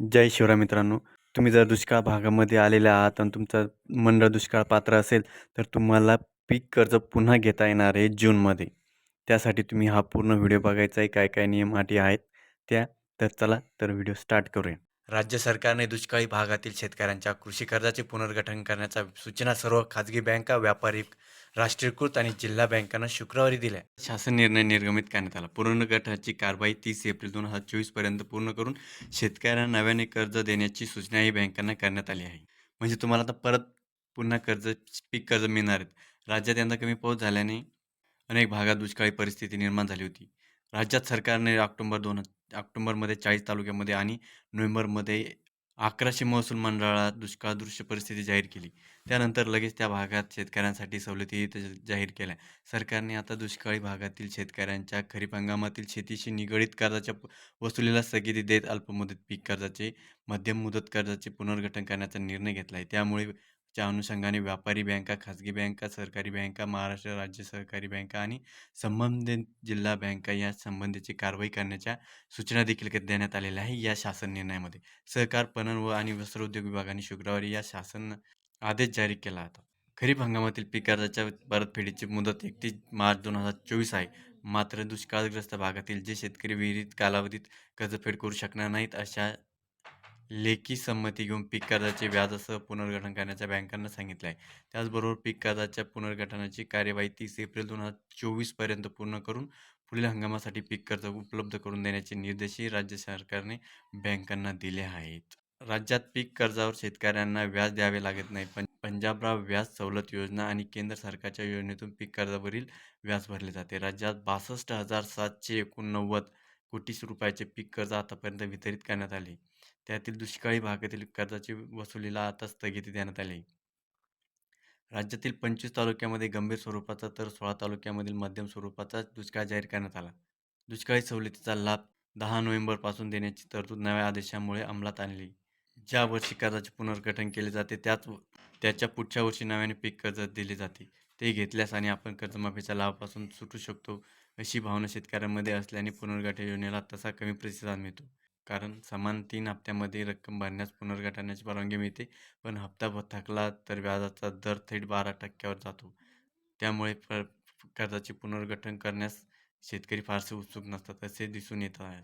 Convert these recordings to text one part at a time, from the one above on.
जय शिवराय मित्रांनो. तुम्ही जर दुष्काळ भागामध्ये आलेले आहात आणि तुमचं मंडळ दुष्काळ पात्र असेल तर तुम्हाला पीक कर्ज पुन्हा घेता येणार आहे जूनमध्ये. त्यासाठी तुम्ही हा पूर्ण व्हिडिओ बघायचा आहे. काय काय नियम अटी आहेत त्या तर चला तर व्हिडिओ स्टार्ट करूया. राज्य सरकारने दुष्काळी भागातील शेतकऱ्यांच्या कृषी कर्जाचे पुनर्गठन करण्याच्या सूचना सर्व खाजगी बँका व्यापारी राष्ट्रीयकृत आणि जिल्हा बँकांना शुक्रवारी दिल्या. शासन निर्णय निर्गमित करण्यात आला. पुनर्गठनाची कारवाई तीस एप्रिल दोन हजार चोवीसपर्यंत पूर्ण करून शेतकऱ्यांना नव्याने कर्ज देण्याची सूचनाही बँकांना करण्यात आली आहे. म्हणजे तुम्हाला आता परत पुन्हा कर्ज पीक कर्ज मिळणार आहेत. राज्यात यंदा कमी पाऊस झाल्याने अनेक भागात दुष्काळी परिस्थिती निर्माण झाली होती. राज्यात सरकारने ऑक्टोबर दोन ऑक्टोबरमध्ये चाळीस तालुक्यामध्ये आणि नोव्हेंबरमध्ये अकराशे महसूल मंडळात दुष्काळ दृश्य परिस्थिती जाहीर केली. त्यानंतर लगेच त्या भागात शेतकऱ्यांसाठी सवलती जाहीर केल्या. सरकारने आता दुष्काळी भागातील शेतकऱ्यांच्या खरीप हंगामातील शेतीशी निगडीत कर्जाच्या वसुलीला स्थगिती देत अल्पमुदत पीक कर्जाचे मध्यम मुदत कर्जाचे पुनर्गठन करण्याचा निर्णय घेतला आहे त्यामुळे च्या अनुषंगाने व्यापारी बँका खाजगी बँका सहकारी बँका महाराष्ट्र राज्य सहकारी बँका आणि संबंधित जिल्हा बँका या संबंधीची कारवाई करण्याच्या सूचना देखील क- देण्यात आलेल्या आहे या शासन निर्णयामध्ये. सहकार पणन व आणि वस्त्रोद्योग विभागाने शुक्रवारी या शासन आदेश जारी केला होता. खरीप हंगामातील पीक कर्जाच्या परतफेडीची मुदत एकतीस मार्च दोन हजार चोवीस आहे. मात्र दुष्काळग्रस्त भागातील जे शेतकरी विहिरीत कालावधीत कर्जफेड करू शकणार नाहीत अशा लेखी संमती घेऊन पीक कर्जाचे व्याजासह पुनर्गठन करण्याच्या बँकांना सांगितले आहे त्याचबरोबर पीक कर्जाच्या पुनर्गठनाची कार्यवाही तीस एप्रिल दोन हजार चोवीसपर्यंत पूर्ण करून पुढील हंगामासाठी पीक कर्ज उपलब्ध करून देण्याचे निर्देशही राज्य सरकारने बँकांना दिले आहेत. राज्यात पीक कर्जावर शेतकऱ्यांना व्याज द्यावे लागत नाही. पण पंजाबराव व्याज सवलत योजना आणि केंद्र सरकारच्या योजनेतून पीक कर्जावरील व्याज भरले जाते. राज्यात बासष्ट हजार सातशे एकोणनव्वद कोटीस रुपयाचे पीक कर्ज आतापर्यंत वितरित करण्यात आले. त्यातील दुष्काळी भागातील कर्जाची वसुलीला आता स्थगिती देण्यात आली. राज्यातील पंचवीस तालुक्यामध्ये गंभीर स्वरूपाचा तर सोळा तालुक्यामधील मध्यम स्वरूपाचा दुष्काळ जाहीर करण्यात आला. दुष्काळी सवलतीचा लाभ दहा नोव्हेंबरपासून देण्याची तरतूद नव्या आदेशामुळे अंमलात आणली. ज्या वर्षी कर्जाचे पुनर्गठन केले जाते त्याच त्याच्या पुढच्या वर्षी नव्याने पीक कर्ज दिले जाते. ते घेतल्यास आणि आपण कर्जमाफीच्या लाभापासून सुटू शकतो अशी भावना शेतकऱ्यांमध्ये असल्याने पुनर्गठन योजनेला तसा कमी प्रतिसाद मिळतो. कारण समान तीन हप्त्यामध्ये रक्कम भरण्यास पुनर्गठनाची परवानगी मिळते पण हप्ता थकला तर व्याजाचा दर थेट बारा टक्क्यावर जातो. त्यामुळे कर्जाचे पुनर्गठन करण्यास शेतकरी फारसे उत्सुक नसतात असे दिसून येत आहे.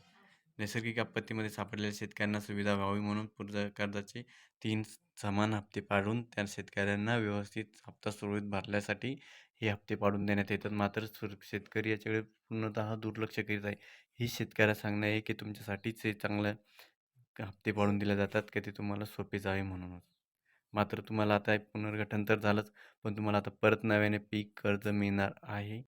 नैसर्गिक आपत्तीमध्ये सापडलेल्या शेतकऱ्यांना सुविधा व्हावी म्हणून पूर्ण कर्जाचे तीन समान हप्ते पाडून त्या शेतकऱ्यांना व्यवस्थित हप्ता सुरळीत भरल्यासाठी हे हप्ते पाडून देण्यात येतात. मात्र सुर शेतकरी याच्याकडे पूर्णतः दुर्लक्ष करीत आहे. ही शेतकऱ्याला सांगणं आहे की तुमच्यासाठीच हे चांगलं हप्ते पाडून दिले जातात की ते तुम्हाला सोपे जावे म्हणूनच. मात्र तुम्हाला आता हे पुनर्गठन तर झालंच पण तुम्हाला आता परत नव्याने पीक कर्ज मिळणार आहे.